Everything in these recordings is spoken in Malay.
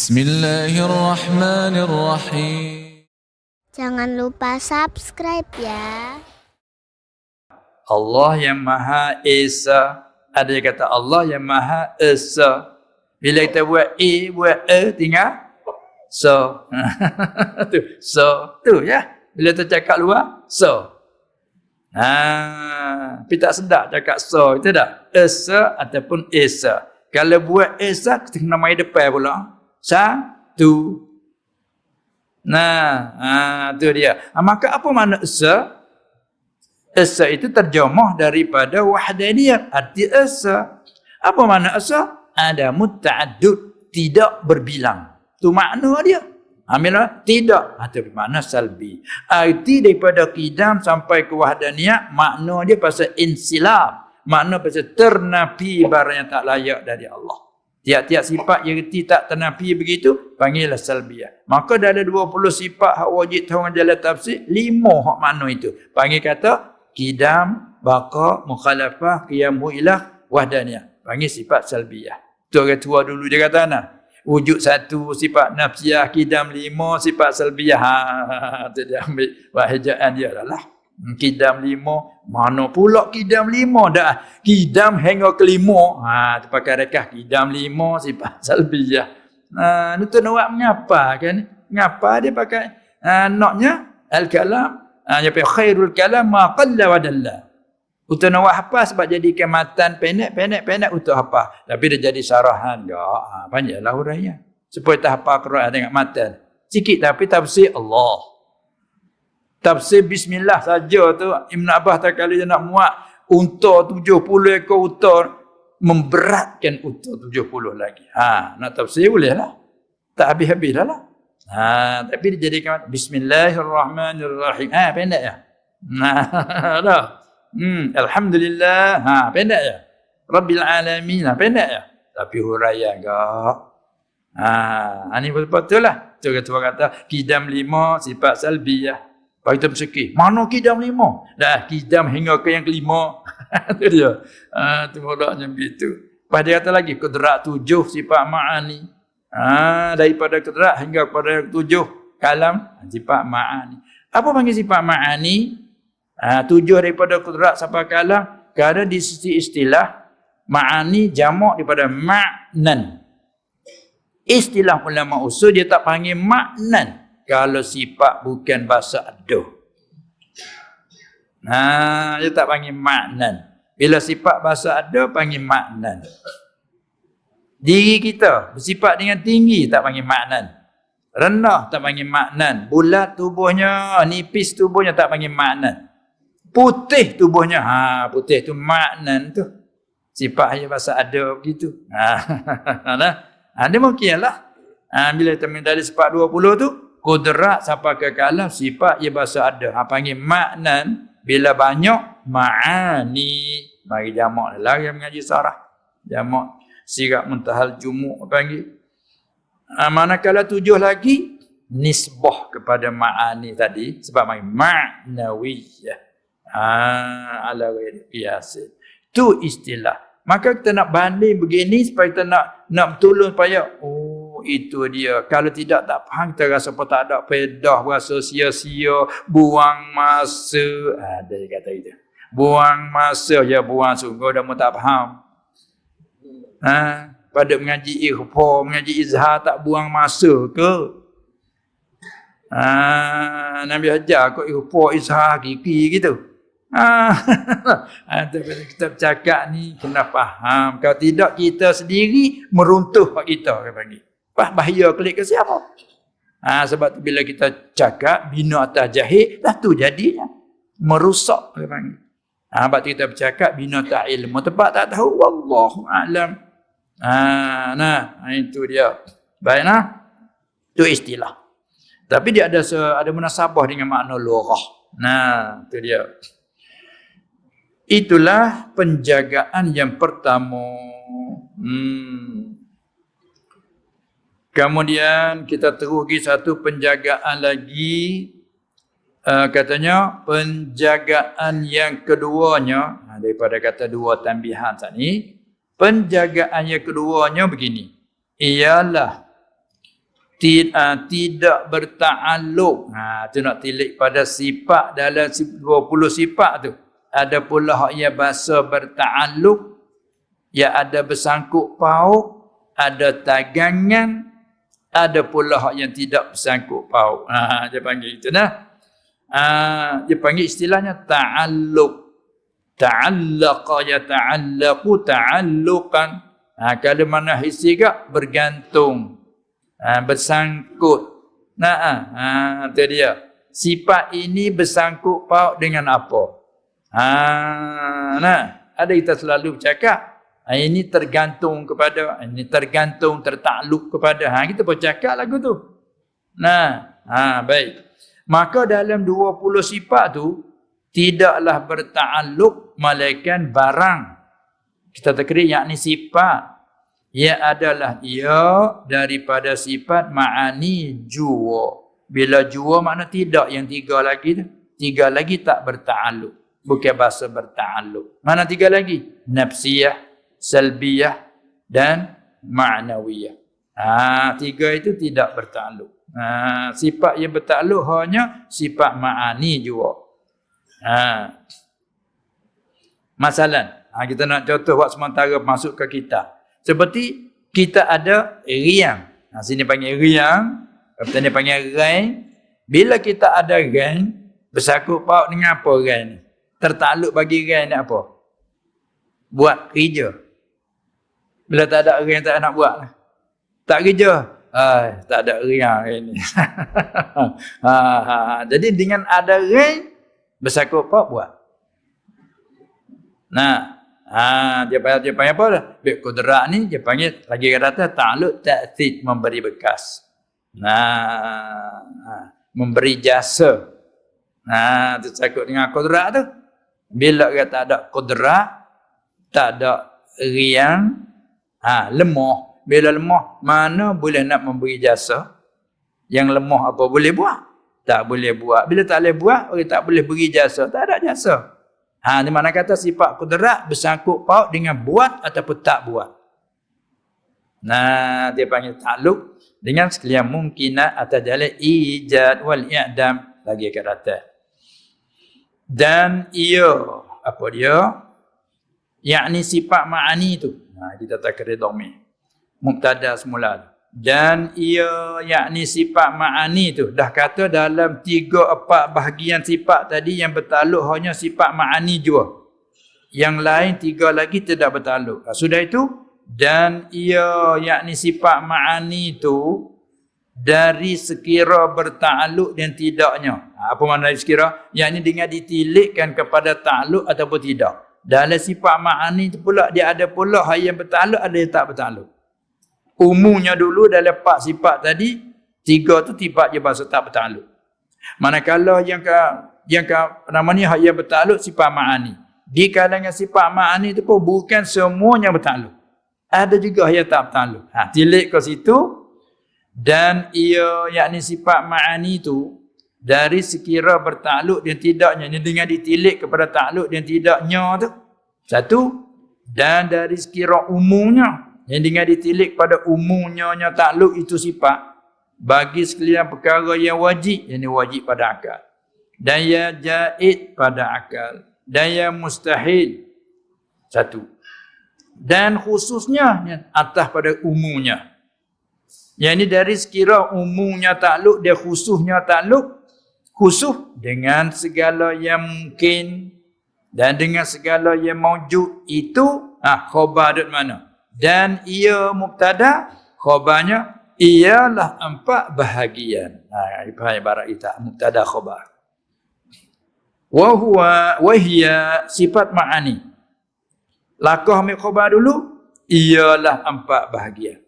Bismillahirrahmanirrahim. Jangan lupa subscribe ya. Allah yang Maha Esa. Ada yang kata Allah yang Maha Esa. Bila kita buat A, buat E, tinggal so. tu, so. Tu ya. Bila kita cakap luar, so. Ha, tapi tak sedap cakap so. Itu tak? Esa ataupun Esa. Kalau buat Esa, kita kena main depan pula. Satu. Nah, ha, tu dia. Ha, maka apa makna Esa? Esa itu terjemah daripada wahdaniyah. Arti esa. Apa makna esa? Ada muta'adud. Tidak berbilang. Itu makna dia. Ambillah. Tidak. Atau makna salbi. Arti daripada kidam sampai ke wahdaniyah. Makna dia pasal insilab. Makna pasal ternapi barang yang tak layak dari Allah. Tiap-tiap sifat yang reti tak ternapi begitu, panggillah salbiyah. Maka dah ada 20 sifat hak wajib tahu jalan tafsir, lima hak makna itu. Panggil kata kidam, baqa, mukhalafah, qiyamu ilah, wahdaniyah. Panggil sifat salbiyah. Tu orang tua dulu dia kata nah. Wujud satu sifat nafsiyah, kidam lima, sifat salbiyah. Ha, ha, ha, tu dia lah. Kidam lima, mana pula kidam lima dah. Kidam hingga kelima. Ha, tu pakai rekah kidam lima, sifat salbiyah. Ha, ni tu nak mengapa kan? Mengapa dia pakai ha, naknya al-kalam Ha, dia khairul kalam ma qalla wa dalla. Untuk nak hafal sebab jadikan matan pendek, pendek, pendek untuk hafal. Tapi dia jadi sarahan. Ya, ha, banyaklah huraian. Supaya tak hafal Quran dengan matan. Sikit tapi tafsir Allah. Tafsir Bismillah saja tu. Ibn Abbas tak kali dia nak muat. Unta tujuh puluh ekor unta. Memberatkan unta tujuh puluh lagi. Ha, nak tafsir boleh lah. Tak habis-habis dah lah. Ha, tapi dia jadikan Bismillahirrahmanirrahim. Ha, pendek ya? Nah, dah. Hmm, Alhamdulillah. Ha, pendek ya? Rabbil alamin. Ha, pendek ya? Tapi huraian enggak. Ha, ini betul-betul lah. Tu kata kata, kidam lima sifat salbiyah. Pak kita bersekih. Mana kidam lima? Dah, kidam hingga ke yang kelima. tu dia. Ha, tu mulanya begitu. Lepas dia kata lagi, kudrak tujuh sifat ma'ani. Ha, daripada kedrak hingga kepada tujuh kalam sifat ma'ani. Apa panggil sifat ma'ani? Ha, tujuh daripada kedrak sampai kalam kerana di sisi istilah ma'ani jamak daripada ma'nan. Istilah ulama usul dia tak panggil ma'nan kalau sifat bukan bahasa aduh. Ha, dia tak panggil ma'nan. Bila sifat bahasa aduh panggil ma'nan. Diri kita bersifat dengan tinggi tak panggil maknan. Rendah tak panggil maknan. Bulat tubuhnya, nipis tubuhnya tak panggil maknan. Putih tubuhnya, ha putih tu maknan tu. Sifat hanya bahasa ada begitu. Ha, nah. ha dia mungkinlah. Ha, bila kita minta dari sifat 20 tu, kudrat sampai ke kalam sifat ia bahasa ada. Ha, panggil maknan. Bila banyak, ma'ani. Mari jamak lagi mengaji sarah. Jamak sirat muntahal jumuk panggil. Ha, manakala tujuh lagi nisbah kepada ma'ani tadi sebab mai ma'nawiyah. Ha, ala ghairi qiyasin. Tu istilah. Maka kita nak banding begini supaya kita nak nak betul supaya oh itu dia. Kalau tidak tak faham kita rasa apa tak ada pedah rasa sia-sia, buang masa. Ada ha, kata itu. Buang masa ya buang sungguh dah tak faham ha, pada mengaji ikhfa, mengaji izhar tak buang masa ke? Ha, Nabi ajar kau ikhfa izhar hakiki gitu. Ha, ha kita bercakap ni kena faham. Kalau tidak kita sendiri meruntuh kita ke pagi. Bah, bahaya klik ke siapa? Ha, sebab tu bila kita cakap bina atas jahit, dah tu jadinya. Merusak pagi. Ha, sebab kita bercakap bina tak ilmu. Tempat tak tahu. Wallahu a'lam. Ha, nah, itu dia. Baiklah. Itu istilah. Tapi dia ada se, ada munasabah dengan makna lurah. Nah, itu dia. Itulah penjagaan yang pertama. Hmm. Kemudian kita terugi satu penjagaan lagi. Uh, katanya penjagaan yang keduanya daripada kata dua tambihan tadi Penjagaan yang keduanya begini. Ialah Tid, uh, tidak berta'alluq. Ha, tu nak tilik pada sifat dalam 20 sifat tu. Ada pula hak yang bahasa berta'alluq. Ya ada bersangkut pauk. Ada tagangan. Ada pula hak yang tidak bersangkut pauk. Ha, dia panggil itu dah. Ha, dia panggil istilahnya ta'alluq. Ta'allaqa ya ta'allaqu ta'alluqan. Ha, kalau mana hissi ke bergantung ha, bersangkut. Nah, ha, ha, tu dia. Sifat ini bersangkut paut dengan apa? Ha, nah, ada kita selalu cakap. Ha, ini tergantung kepada, ini tergantung tertakluk kepada. Ha, kita pun cakap lagu tu. Nah, ha, baik. Maka dalam 20 sifat tu, tidaklah bertakluk malaikat barang. Kita terkiri yakni sifat ia adalah ia daripada sifat ma'ani jua. Bila jua makna tidak yang tiga lagi tu. Tiga lagi tak berta'aluk. Bukan bahasa berta'aluk. Mana tiga lagi? Nafsiyah, salbiyah dan ma'nawiyah. Ha, tiga itu tidak berta'aluk. Ha, sifat yang berta'aluk hanya sifat ma'ani jua. Ha. Masalah. Ha, kita nak contoh buat sementara masuk ke kita. Seperti kita ada riang. Ha, sini panggil riang. Kata dia panggil rain. Bila kita ada rain, bersakut paut dengan apa rain ni? Tertakluk bagi rain ni apa? Buat kerja. Bila tak ada rain, tak nak buat. Tak kerja. Ay, tak ada riang ini. ha, ha, ha. Jadi dengan ada rain, bersakut paut buat. Nah, Ha, dia panggil, dia panggil apa dah? Bik kudrak ni, dia panggil lagi kata ta'aluk ta'thid memberi bekas. Nah, ha, memberi jasa. Nah, tu takut dengan kudrak tu. Bila kata ada kudrak, tak ada riang, ha, lemah. Bila lemah, mana boleh nak memberi jasa? Yang lemah apa boleh buat? Tak boleh buat. Bila tak boleh buat, orang tak boleh beri jasa. Tak ada jasa. Ha, di mana kata sifat kudrat bersangkut paut dengan buat ataupun tak buat. Nah, dia panggil takluk dengan sekalian mungkinat atau jalan ijad wal i'dam lagi kat atas. Dan ia apa dia? Yakni sifat ma'ani tu. Nah, kita tak kira domi. Mubtada semula dan ia yakni sifat ma'ani tu dah kata dalam tiga empat bahagian sifat tadi yang bertaluk hanya sifat ma'ani jua. Yang lain tiga lagi tidak bertaluk ha, sudah itu? Dan ia yakni sifat ma'ani tu dari sekira bertaluk dan tidaknya. Ha, apa makna sekira? Yakni dengan ditilikkan kepada taluk ataupun tidak dalam sifat ma'ani tu pula dia ada pula yang bertaluk ada yang tak bertaluk Umumnya dulu dalam empat sifat tadi, tiga tu tiba je bahasa tak bertakluk. Manakala yang ke, yang ke namanya yang bertakluk sifat ma'ani. Di kalangan sifat ma'ani tu pun bukan semuanya bertakluk. Ada juga yang tak bertakluk. Ha, tilik ke situ dan ia yakni sifat ma'ani tu dari sekira bertakluk dan tidaknya ini dengan ditilik kepada takluk dan tidaknya tu. Satu. Dan dari sekira umumnya yang dengan ditilik pada umumnya takluk itu sifat bagi sekalian perkara yang wajib yang wajib pada akal. Dan yang jaid pada akal. Dan yang mustahil. Satu. Dan khususnya atas pada umumnya yang ini dari sekira umumnya takluk dia khususnya takluk khusus dengan segala yang mungkin dan dengan segala yang maujud itu ah khabar mana? Dan ia mubtada khabarnya ialah empat bahagian. Ha faham ibarat kita mubtada khabar wa huwa wa hiya sifat ma'ani. Lakah mi khabar dulu ialah empat bahagian.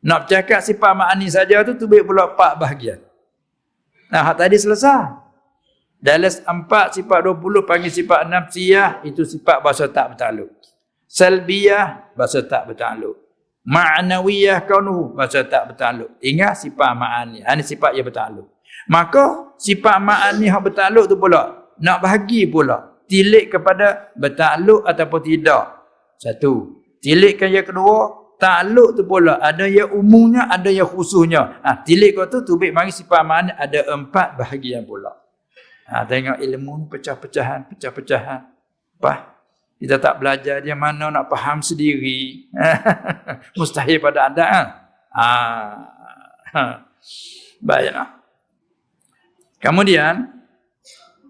Nak cakap sifat ma'ani saja tu tu baik pula empat bahagian nah tadi selesai. Dalam empat sifat 20 panggil sifat nafsiyah itu sifat bahasa tak bertaluk salbiyah bahasa tak bertakluk. Ma'nawiyah kaunuhu bahasa tak bertakluk. Ingat sifat ma'ani ini sifat yang bertakluk. Maka sifat ma'ani yang bertakluk tu pula. Nak bahagi pula tilik kepada bertakluk ataupun tidak. Satu. Tilikkan yang kedua Ta'aluk tu pula ada yang umumnya, ada yang khususnya. Ha, tilik kau tu tubik mari sifat mana ada empat bahagian pula. Ha, tengok ilmu pecah-pecahan, pecah-pecahan. Apa? Kita tak belajar dia mana nak faham sendiri. Mustahil pada anda. Ha? Ha. Baiklah. Kemudian,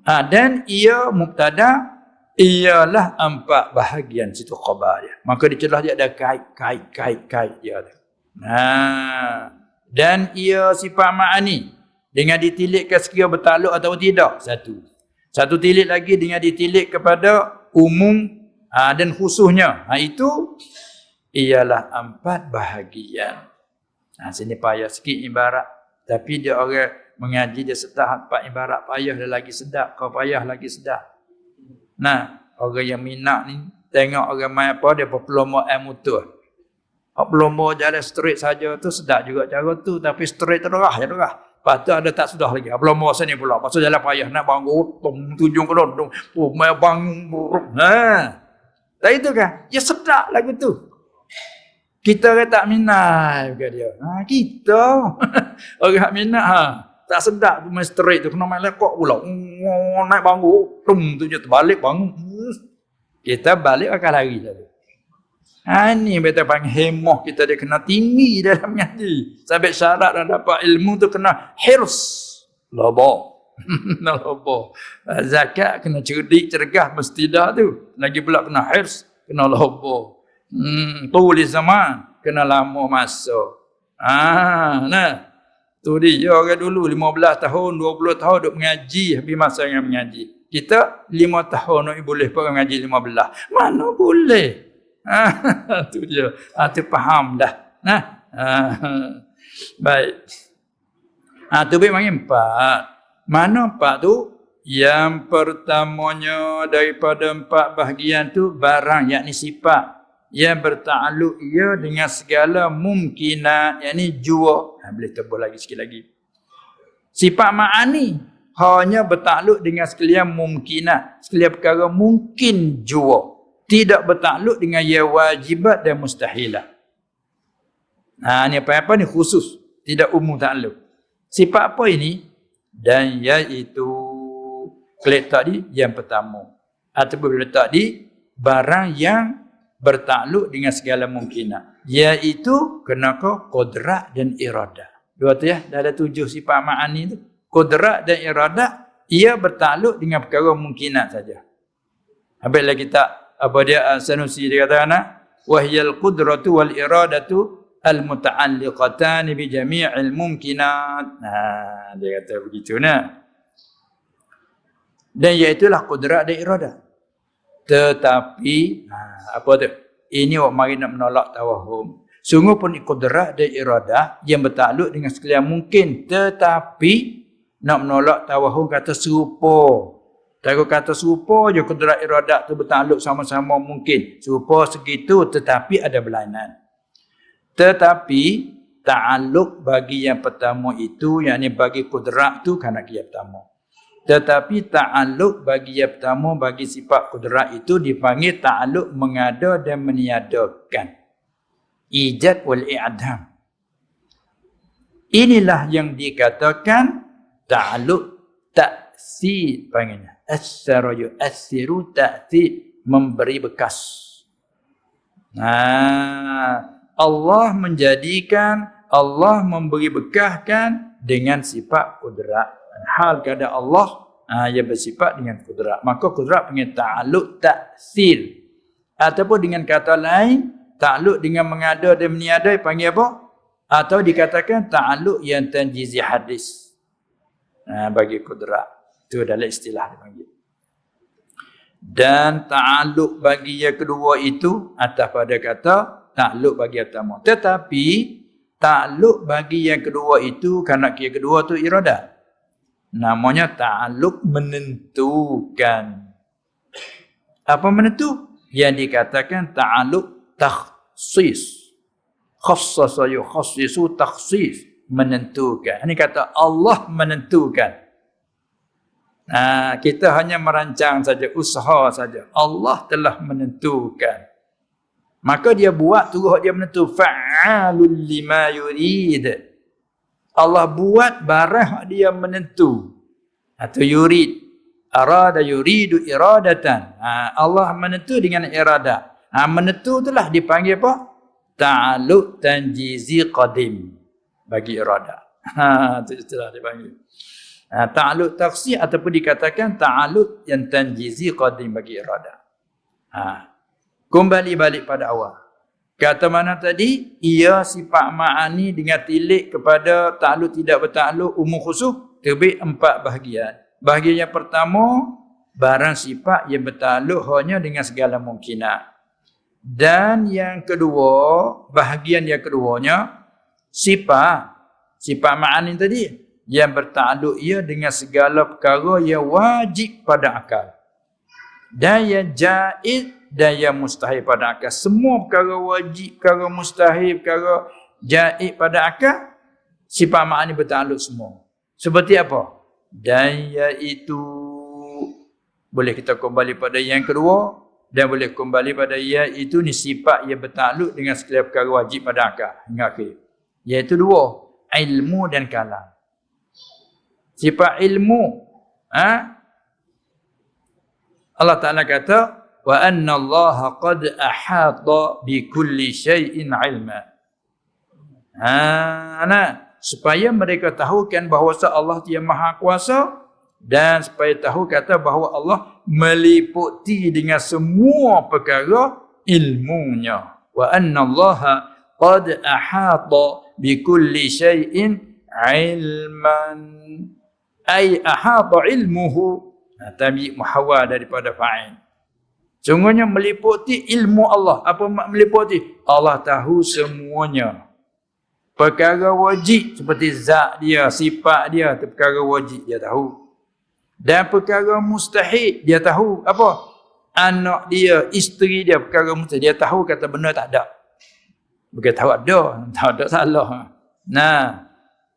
ha, dan ia mubtada ialah empat bahagian situ khabar dia. Maka di celah dia ada kait, kait, kait, kait dia ada. Nah, dan ia sifat ma'ani dengan ditilik ke sekiranya bertakluk atau tidak. Satu. Satu tilik lagi dengan ditilik kepada umum ha, dan khususnya. Ha, itu ialah empat bahagian. Ha, sini payah sikit ibarat. Tapi dia orang mengaji dia sedap empat ibarat payah dia lagi sedap. Kau payah lagi sedap. Nah, orang yang minat ni tengok orang main apa dia berpelomo ilmu tu. Hak pelomo jalan straight saja tu sedap juga cara tu tapi straight terah ya terah. Tu ada tak sudah lagi. Pelomo sini pula. Pasal jalan payah nak bangun tung tujung ke dong. Oh, mai bangun buruk. Ha. Tak itu kan? Ya sedap lagu tu. Kita orang tak minat ke dia. Ha, kita. orang minat ha tak sedap tu main straight tu kena main lekok pula oh, naik bangku tum tu je terbalik bangun kita balik akan lari tadi ha ni betul panggil hemoh kita dia kena tinggi dalam ngaji sampai syarat dan dapat ilmu tu kena hirs. Lobo. Lobo. Zakat kena cerdik cergah mesti dah tu. Lagi pula kena hirs kena lobo. Hmm tulis zaman kena lama masuk. Ah nah Tu dia orang dulu 15 tahun, 20 tahun duk mengaji habis masa yang mengaji. Kita 5 tahun nak boleh pergi mengaji 15. Mana boleh? Ha, tu dia. Ha, tu faham dah. Nah. Ha, baik. Ha, tu baik mari empat. Mana empat tu? Yang pertamanya daripada empat bahagian tu barang yakni sifat yang bertakluk ia dengan segala mungkinat yakni jua. Ha, boleh tebus lagi sikit lagi. Sifat ma'ani hanya bertakluk dengan sekalian mungkinat sekalian perkara mungkin jua. Tidak bertakluk dengan ya wajibat dan mustahilah. Ha ni apa-apa ni? Khusus. Tidak umum takluk sifat apa ini? Dan iaitu klik tadi yang pertama. Ataupun letak di barang yang bertakluk dengan segala mungkinat. Iaitu kenapa kodrat dan iradah. Dua tu ya, dah ada tujuh sifat ma'ani tu. Kodrat dan iradah, ia bertakluk dengan perkara mungkinat saja. Habis lagi tak, apa dia uh, Sanusi dia kata anak? Wahyal qudratu wal iradatu al-muta'alliqatan bi jami'il mumkinat. Nah, dia kata begitu nah. Dan iaitulah kodrat dan iradah. Tetapi ha, apa tu? Ini orang mari nak menolak tawahum. Sungguh pun kudrat dan iradah yang bertakluk dengan sekalian mungkin. Tetapi nak menolak tawahum kata serupa. Tak kata serupa je kudrat iradah tu bertakluk sama-sama mungkin. Serupa segitu tetapi ada berlainan. Tetapi ta'aluk bagi yang pertama itu, yang bagi kudrat tu kerana yang pertama. Tetapi ta'aluk bagi yang pertama, bagi sifat kudrat itu dipanggil ta'aluk mengada dan meniadakan. Ijad wal i'adham. Inilah yang dikatakan ta'aluk ta'asir. Panggilnya. Asara yu'asiru ta'asir. Memberi bekas. Nah, Allah menjadikan, Allah memberi bekahkan dengan sifat kudrat hal kepada Allah uh, yang bersifat dengan kudrat. Maka kudrat punya ta'aluk ta'sil. Ataupun dengan kata lain, ta'aluk dengan mengada dan meniada panggil apa? Atau dikatakan ta'aluk yang tanjizi hadis. Uh, bagi kudrat. Itu adalah istilah dipanggil. Dan ta'aluk bagi yang kedua itu atas pada kata ta'aluk bagi yang pertama. Tetapi ta'aluk bagi yang kedua itu kerana yang kedua tu iradat namanya ta'aluk menentukan. Apa menentu? Yang dikatakan ta'aluk takhsis. Khassasa yukhassisu takhsis. Menentukan. Ini kata Allah menentukan. Nah kita hanya merancang saja usaha saja. Allah telah menentukan. Maka dia buat turut dia menentu. Fa'alul lima yurid. Allah buat barang dia menentu. Atau yurid. Arada yuridu iradatan. Ha, Allah menentu dengan iradah. Ha, menentu itulah dipanggil apa? Ta'aluk tanjizi qadim. Bagi iradah. Ha, itu istilah dipanggil. Ha, ta'aluk taksir ataupun dikatakan ta'aluk yang tanjizi qadim bagi iradah. Ha. Kembali balik pada awal. Kata mana tadi? Ia sifat ma'ani dengan tilik kepada ta'aluk tidak berta'aluk umum khusus. Terbit empat bahagian. Bahagian yang pertama, barang sifat yang bertakluk hanya dengan segala mungkinat. Dan yang kedua, bahagian yang keduanya, sifat. Sifat ma'ani tadi. Yang bertakluk ia dengan segala perkara yang wajib pada akal. Dan yang jaiz dan yang mustahil pada akal. Semua perkara wajib, perkara mustahil, perkara jaiz pada akal, sifat ma'ani bertakluk semua. Seperti apa? Dan iaitu boleh kita kembali pada yang kedua dan boleh kembali pada iaitu ni sifat yang bertakluk dengan segala perkara wajib pada akal hingga akhir. Iaitu dua, ilmu dan kalam. Sifat ilmu, ha? Allah Taala kata wa anna Allah qad ahata bi kulli shay'in ilma. Ha, nah supaya mereka tahukan bahawa Allah dia maha kuasa dan supaya tahu kata bahawa Allah meliputi dengan semua perkara ilmunya. Wa anna Allah qad ahata bi kulli shay'in ilman. Ay ahata ilmuhu. Tabi muhawwa daripada fa'il sungguhnya meliputi ilmu Allah apa meliputi Allah tahu semuanya perkara wajib seperti zat dia, sifat dia, itu perkara wajib dia tahu. Dan perkara mustahil dia tahu apa? Anak dia, isteri dia, perkara mustahil dia tahu kata benar tak ada. Bukan tahu ada, tak ada salah. Nah,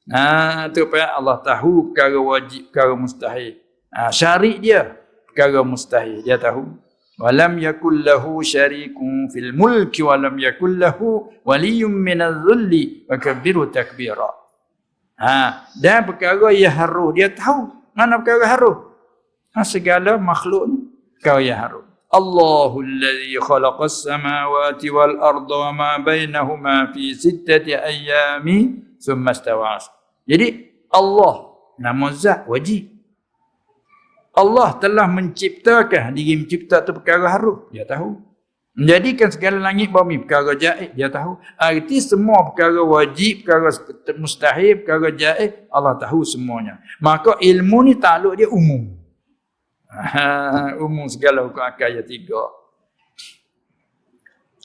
nah tu apa Allah tahu perkara wajib, perkara mustahil. Ha, syari dia, perkara mustahil dia tahu. Walam yakul lahu syarikun fil mulki walam yakul lahu waliyyun minadh-dhulli wa kabbiru takbira. Ha, dan perkara yang haru dia tahu mana perkara haru. Ha, segala makhluk ni perkara yang haru. Allahu alladhi khalaqas samawati wal arda wa ma bainahuma fi sittati ayyami thumma istawa. Jadi Allah nama zat wajib Allah telah menciptakan. Diri mencipta tu perkara harus dia tahu. Menjadikan segala langit bumi perkara jaiz dia tahu. Arti semua perkara wajib perkara mustahil perkara jaiz Allah tahu semuanya. Maka ilmu ni takluk dia umum. Umum segala hukum akal yang tiga.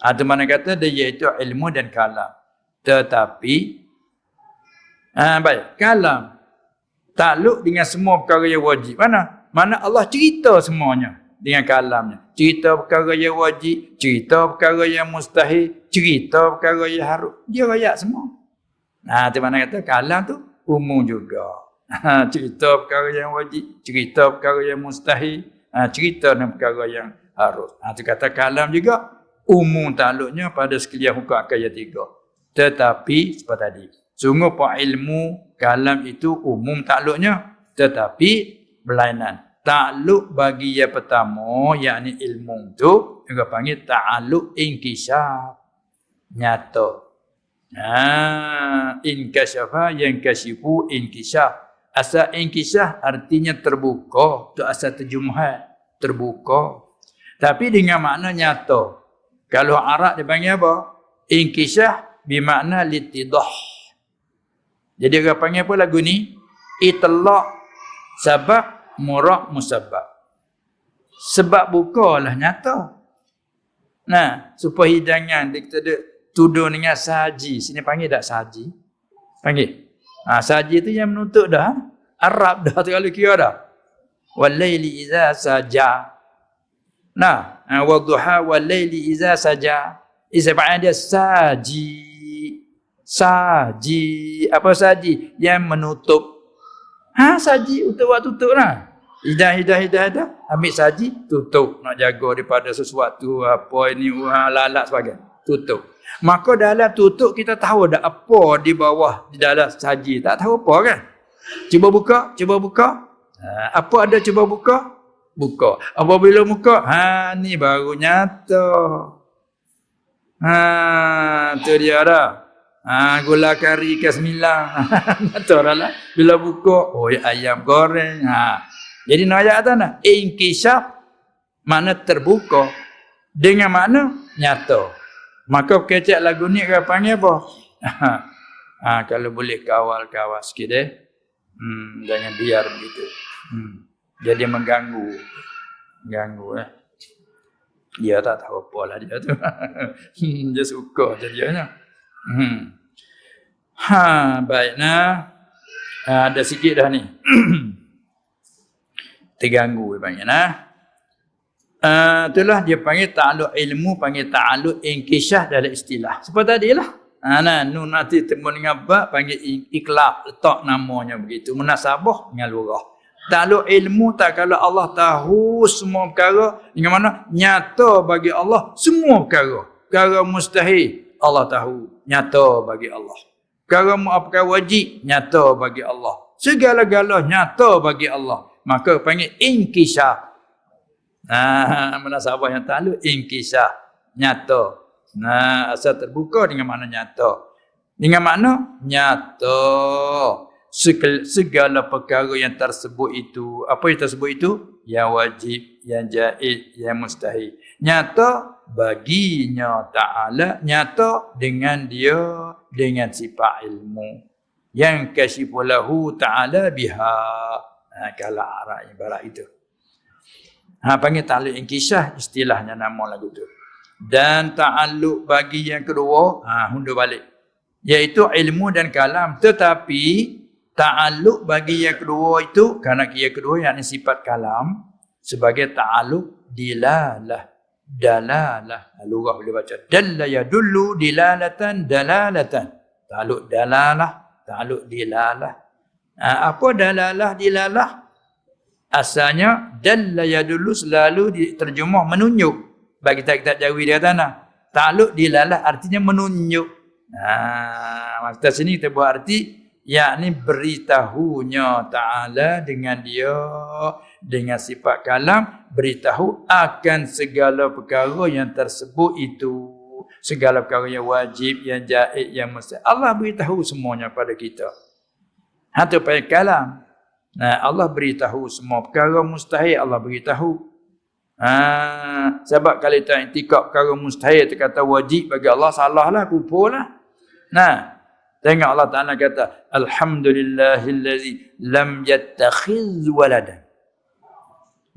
Ada mana kata dia iaitu ilmu dan kalam. Tetapi ha, baik kalam takluk dengan semua perkara yang wajib. Mana mana Allah cerita semuanya dengan kalamnya. Cerita perkara yang wajib, cerita perkara yang mustahil, cerita perkara yang harus. Dia rakyat semua. Nah, tu mana kata kalam tu umum juga. Ha, cerita perkara yang wajib, cerita perkara yang mustahil, ha, cerita dan perkara yang harus. Ha, tu kata kalam juga umum takluknya pada sekalian hukum akal yang tiga. Tetapi seperti tadi, sungguh pak ilmu kalam itu umum takluknya. Tetapi berlainan. Ta'aluk bagi yang pertama, yakni ilmu tu, juga panggil ta'aluk inkisaf. Nyata. Ha, inkasyafa yang kasifu inkisaf. Asal inkisaf artinya terbuka. Itu asal terjumhat. Terbuka. Tapi dengan makna nyata. Kalau Arab dia panggil apa? Inkisaf bermakna litidah. Jadi orang panggil apa lagu ni? Itlaq sebab murak musabab. Sebab bukalah nyata. Nah, supaya hidangan dia kita tuduh dengan saji. Sini panggil tak saji? Panggil. Ha, saji tu yang menuntut dah. Arab dah kalau kira dah. Walaili iza saja. Nah, ha, wadduha walaili iza saja. Isabahnya dia saji. Saji. Apa saji? Yang menutup. Ha, saji untuk waktu tutup lah. Hidah, hidah, hidah, hidah. Ambil saji, tutup. Nak jaga daripada sesuatu, apa ini, lalat sebagainya. tutup. Maka dalam tutup kita tahu ada apa di bawah di dalam saji. Tak tahu apa kan? Cuba buka, cuba buka. Ha, apa ada cuba buka? Buka. Apabila buka, ha ni baru nyata. Ha, tu dia dah. Ha, gula kari ke sembilan. Betul lah. Bila buka, oh ayam goreng. Ha. Jadi nak ayat atas nak. Inkisaf, mana terbuka. Dengan makna nyata. Maka kecek lagu ni kau panggil apa? ha, kalau boleh kawal-kawal sikit eh. Hmm, jangan biar begitu. Hmm. Jadi mengganggu. Mengganggu eh. Dia tak tahu apa lah dia tu. dia suka jadinya. Hmm. Ha, baik nah. Ha, ada sikit dah ni. Terganggu banyak nah. Uh, itulah dia panggil ta'aluk ilmu, panggil ta'aluk inkishah dalam istilah. Seperti tadi lah. Ha, nah, nun nanti temu dengan bab, panggil iklab, letak namanya begitu. Munasabah dengan lurah. Ta'aluk ilmu tak kalau Allah tahu semua perkara, dengan mana? Nyata bagi Allah semua perkara. Perkara mustahil, Allah tahu. Nyata bagi Allah. Perkara perkara wajib, nyata bagi Allah. Segala-gala nyata bagi Allah. Maka panggil inkishah. Nah, munasabah yang takluk inkisah nyata. Nah, asal terbuka dengan makna nyata. Dengan makna nyata. Segala perkara yang tersebut itu, apa yang tersebut itu? Yang wajib, yang jaiz, yang mustahil. Nyata baginya Ta'ala, nyata dengan dia, dengan sifat ilmu. Yang kasifulahu Ta'ala biha. Nah, kalau arah ibarat itu. Ha panggil ta'alluq inkisah istilahnya nama lagu tu. Dan ta'alluq bagi yang kedua, ha hundur balik. Iaitu ilmu dan kalam. Tetapi ta'alluq bagi yang kedua itu kerana yang kedua yakni sifat kalam sebagai ta'alluq dilalah dalalah. Lugah boleh baca. Dalla yadullu dilalatan dalalatan. Ta'alluq dalalah, ta'alluq dilalah. Ha, apa dalalah dilalah? asalnya dalla yadullu selalu diterjemah menunjuk. Bagi kitab-kitab jawi dia tanah takluk dilalah artinya menunjuk. Nah maksud sini kita buat arti yakni beritahunya taala dengan dia dengan sifat kalam beritahu akan segala perkara yang tersebut itu. Segala perkara yang wajib yang jaiz yang mesti. Allah beritahu semuanya pada kita Hatu pada kalam Nah, Allah beritahu semua perkara mustahil Allah beritahu. Ha, sebab kalau kita intikab perkara mustahil terkata wajib bagi Allah salahlah kupurlah. Nah, tengok Allah Taala kata alhamdulillahillazi lam yattakhiz walada.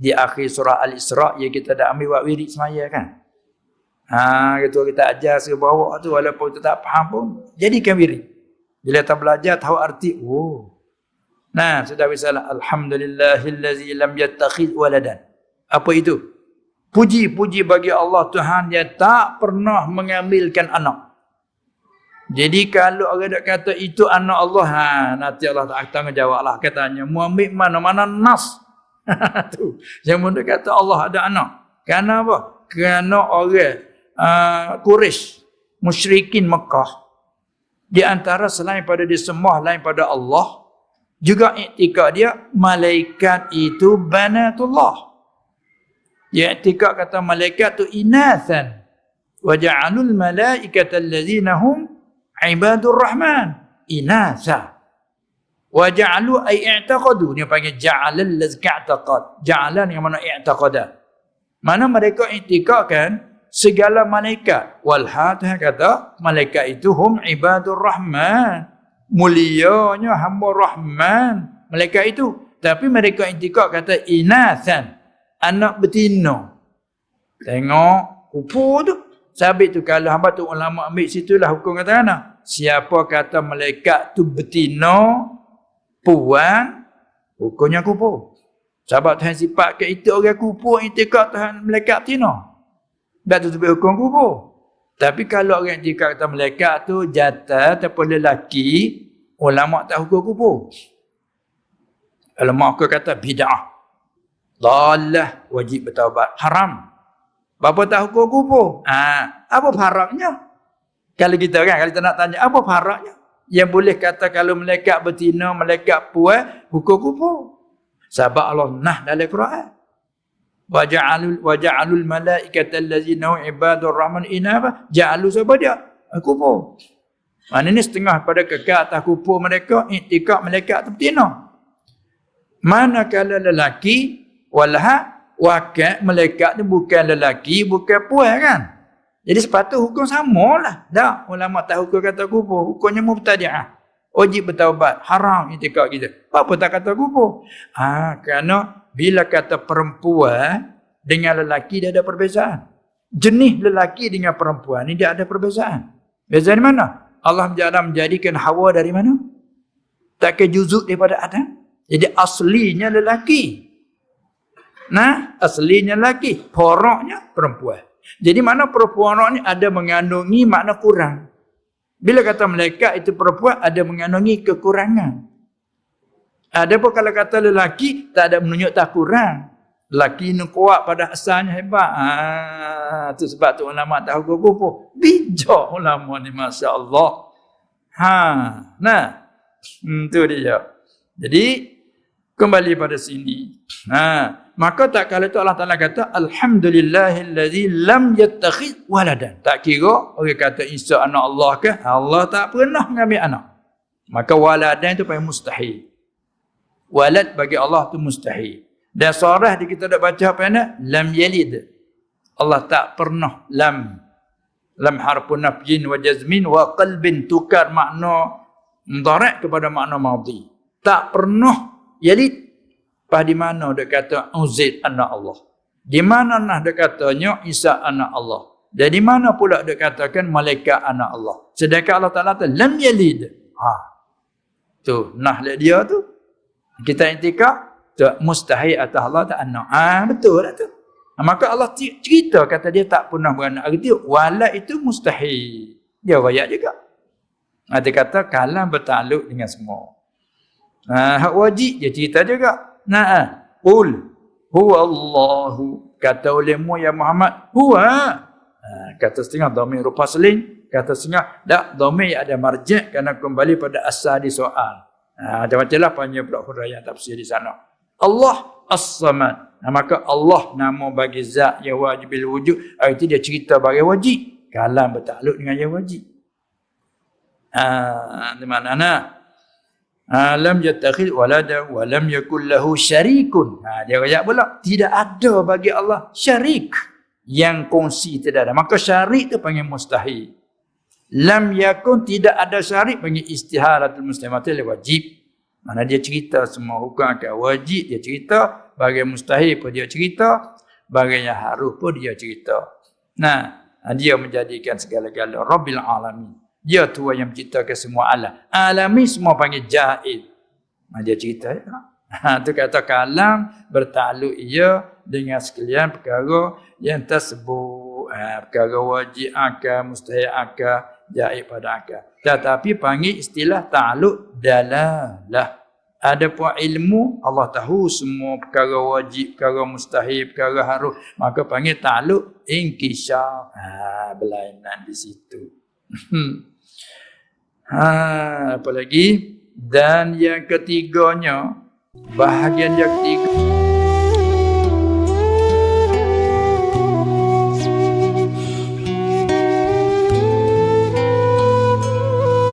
Di akhir surah Al-Isra ya kita dah ambil buat wirid semaya kan. Ha, gitu kita ajar bawa tu walaupun kita tak faham pun jadikan wirid. Bila kita belajar tahu arti, oh Nah, sudah bisa lah. Alhamdulillahillazi lam yattakhid waladan. Apa itu? Puji-puji bagi Allah Tuhan yang tak pernah mengambilkan anak. Jadi kalau orang nak kata itu anak Allah, ha, nanti Allah tak tanggungjawab lah katanya. Mu ambil mana-mana nas. tu. Yang mana kata Allah ada anak. Kerana apa? Kerana orang uh, Quraisy, musyrikin Mekah, di antara selain pada disembah lain pada Allah, juga iktikad dia malaikat itu banatullah. Ya iktikad kata malaikat tu inathan. Wa ja'alul malaikata allazina hum ibadur rahman inatha. Wa ja'alu ay i'taqadu dia panggil ja'alal lazka i'taqad. Ja'alan yang mana i'taqada. Mana mereka iktikad kan segala malaikat. Wal kata malaikat itu hum ibadur rahman mulianya hamba Rahman. Mereka itu. Tapi mereka intikad kata inathan. Anak betina. Tengok kupu tu. Sabit tu kalau hamba tu ulama ambil situlah hukum kata mana siapa kata malaikat tu betina puan hukumnya kupu sebab Tuhan sifat ke itu orang kupu intikad Tuhan malaikat betina. Tak tu hukum kupu tapi kalau orang jika kata malaikat tu jatah ataupun lelaki, ulama tak hukum kubur. Ulama aku kata bid'ah. Dalah wajib bertaubat. Haram. Bapa tak hukum kubur. Ha, apa faraknya? Kalau kita kan, kalau kita nak tanya, apa faraknya? Yang boleh kata kalau malaikat betina, malaikat puas, hukum kubur. Sebab Allah nah dalam Quran. Wa ja'alul wa ja'alul malaikata allazina hum ibadur rahman inaba ja'alu siapa dia? Kubur. Mana ni setengah pada kekal atas kubur mereka, iktikak malaikat tu betina. Manakala lelaki walaha wakil malaikat ni bukan lelaki, bukan puan kan? Jadi sepatut hukum samalah. Dah ulama tak hukum kata kubur, hukumnya mubtadi'ah. Wajib bertaubat, haram itikad kita. Apa tak kata kubur? Ha, kerana bila kata perempuan dengan lelaki dia ada perbezaan. Jenis lelaki dengan perempuan ni dia ada perbezaan. Beza di mana? Allah menjadikan Hawa dari mana? Tak ke juzuk daripada Adam? Jadi aslinya lelaki. Nah, aslinya lelaki. Poroknya perempuan. Jadi mana perempuan ni ada mengandungi makna kurang. Bila kata malaikat itu perempuan ada mengandungi kekurangan. Ada pun kalau kata lelaki tak ada menunjuk tak kurang. Lelaki ni kuat pada asalnya hebat. Ah, tu sebab tu ulama tahu gugup. Bijak ulama ni masya-Allah. Ha, nah. Hmm, tu dia. Jadi kembali pada sini. Ha, maka tak kala itu Allah Taala kata alhamdulillahillazi lam yattakhid waladan. Tak kira orang kata Isa anak Allah ke? Allah tak pernah mengambil anak. Maka waladan itu paling mustahil. Walad bagi Allah tu mustahil. Dan surah di kita dah baca apa ni? Lam yalid. Allah tak pernah lam lam harfun nafyin wa jazmin wa qalbin tukar makna mudarat kepada makna madhi. Tak pernah yalid Pas di mana dia kata Uzaid anak Allah? Di mana nah dia katanya Isa anak Allah? Dan di mana pula dia katakan malaikat anak Allah? Sedangkan Allah Taala tu lam yalid. Ha. Tu nah dia tu. Kita intika tu mustahil atas Allah tak anak. Ha, betul tak tu? Maka Allah cerita kata dia tak pernah beranak. Arti wala itu mustahil. Dia wayak juga. Dia kata kalam bertakluk dengan semua. Ha, hak wajib dia cerita juga. Nah, qul huwa Allahu kata olehmu ya Muhammad huwa. Ha, kata setengah dhamir rupa seling, kata setengah dak dhamir ada marji' kerana kembali pada asal di soal. Ha, macam-macam lah panjang pula huraian tafsir di sana. Allah As-Samad. Nah, maka Allah nama bagi zat yang wajibil wujud. Itu dia cerita bagi wajib. Kalam bertakluk dengan yang wajib. Ha, di mana nak? Alam yattakhid walada wa lam yakul lahu syarikun. Ha, dia ayat pula tidak ada bagi Allah syarik yang kongsi tidak ada. Maka syarik tu panggil mustahil. Lam yakun tidak ada syarik panggil istiharatul muslimatil wajib. Mana dia cerita semua hukum akan wajib dia cerita, bagi mustahil pun dia cerita, bagi yang harus pun dia cerita. Nah, dia menjadikan segala-gala Rabbil alamin. Dia tua yang menciptakan semua alam. Alami semua panggil jaid. Ha, dia cerita ya. Ha, tu kata kalam bertakluk ia dengan sekalian perkara yang tersebut. Ha, perkara wajib akal, mustahil akal, jaid pada akal. Tetapi panggil istilah takluk dalalah. Ada pun ilmu, Allah tahu semua perkara wajib, perkara mustahil, perkara harus. Maka panggil takluk inkisah. Ha, berlainan di situ. Ha, apa lagi? Dan yang ketiganya, bahagian yang ketiga.